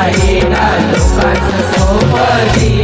I ain't a look at the somebody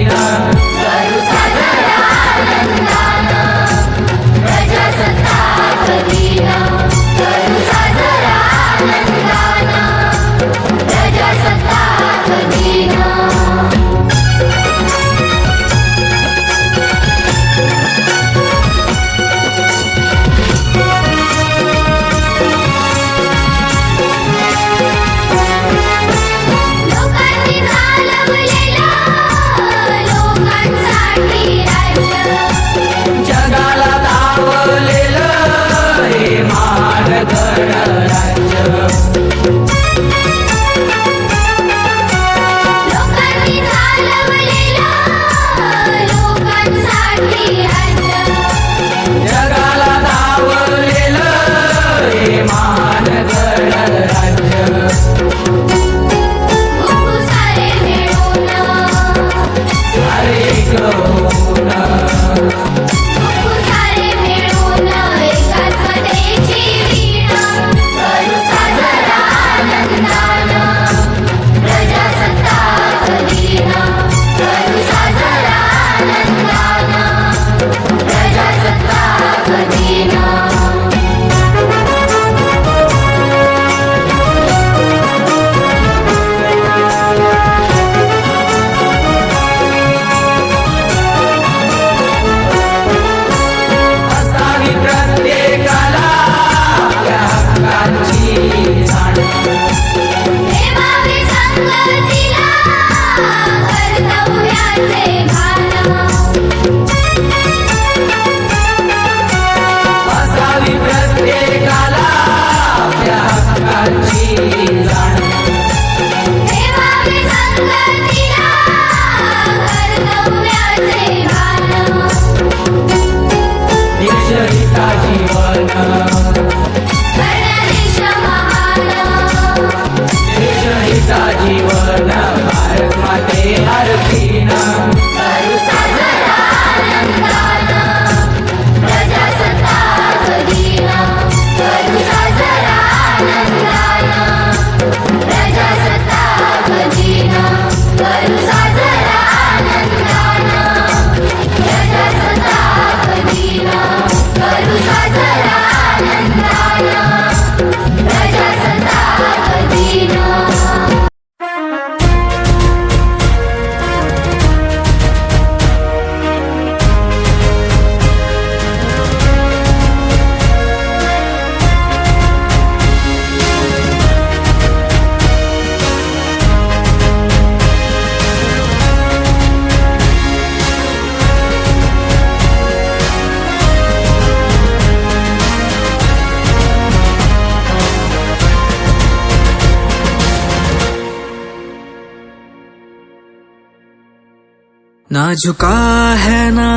ना झुका है ना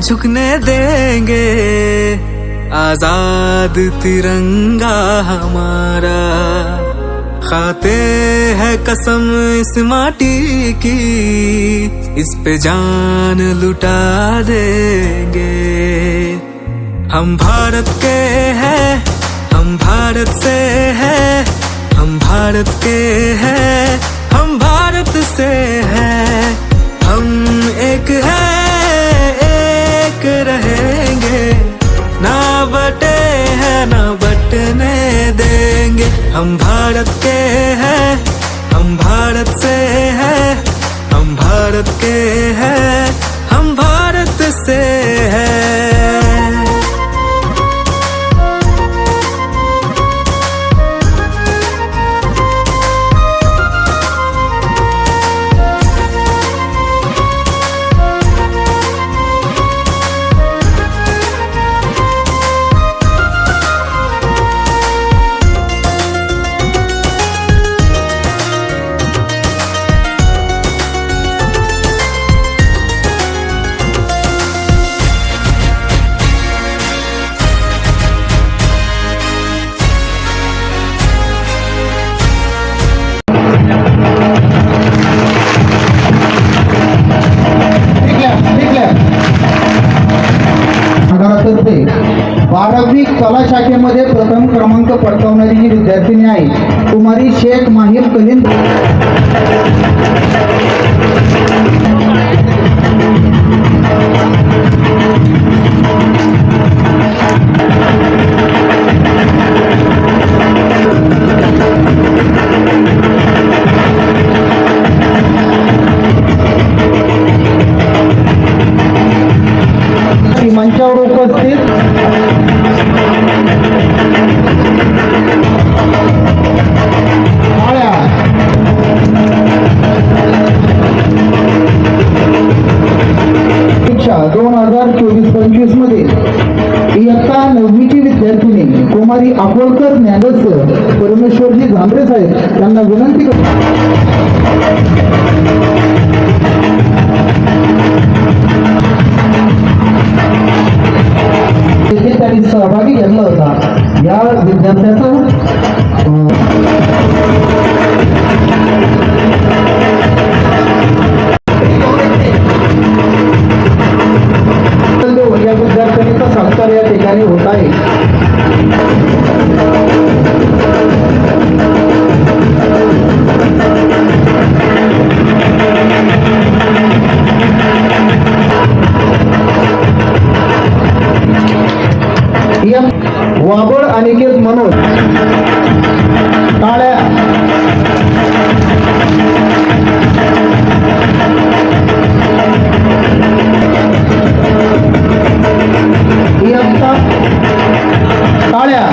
झुकने देंगे। आज़ाद तिरंगा हमारा। खाते है कसम इस माटी की, इस पे जान लुटा देंगे। हम भारत के हैं, हम भारत से हैं, हम भारत के हैं, हम भारत से हैं। हम भारत के हैं हम भारत से हैं हम भारत के हैं। बारावी कला शाखेमध्ये प्रथम क्रमांक पटकावणारी ही विद्यार्थिनी आहे कुमारी शेख माहीम कलीन हजार चोवीस पंचवीसमध्ये इयत्ता नववीची विद्यार्थिनी कुमारी अकोलकर ज्ञानस परमेश्वरजी झांबरे साहेब यांना विनंती करतो. त्यांनी सहभागी घेतला होता. या विद्यार्थ्याचा वाबळ अनिकेत मनोज. टाळ्या. टाळ्या.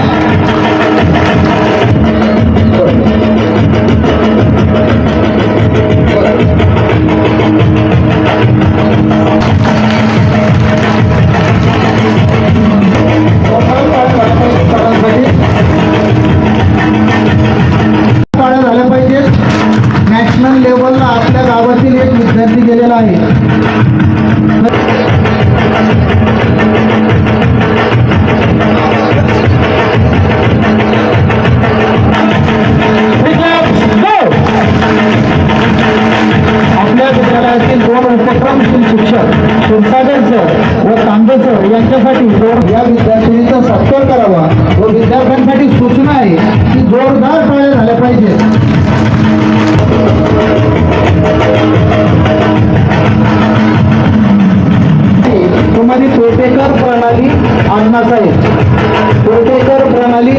अण्णासाहेब तोटेकर प्रणाली.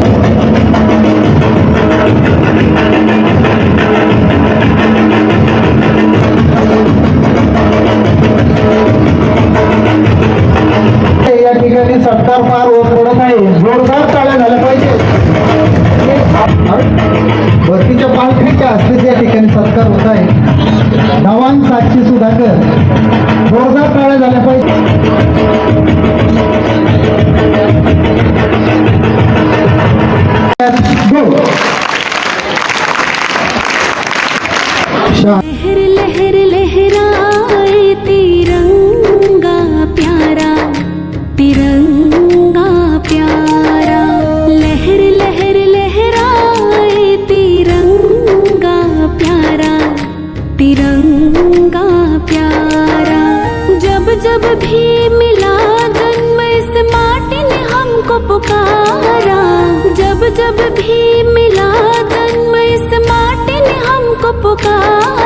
या ठिकाणी सत्कार पार होत पडत आहे जोरदार टाळ्या झाल्या पाहिजे. भरतीच्या पालखीच्या हस्ते या ठिकाणी सत्कार होत आहे. नवान साक्षी सुधाकर. जोरदार टाळ्या झाल्या पाहिजे. लहर लहर लहरा भी मिला तन्मय इस माटी ने हमको पुकार।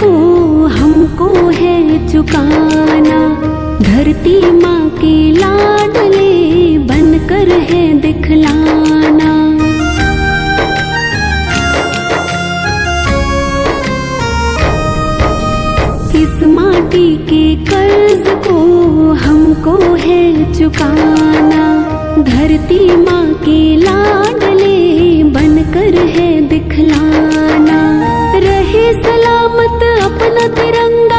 को हमको है चुकाना। धरती माँ के लाडले बनकर है दिखलाना। इस माटी के कर्ज को हमको है चुकाना। धरती माँ के लाडले बनकर है दिखलाना। आहे सलामत अपना तिरंगा.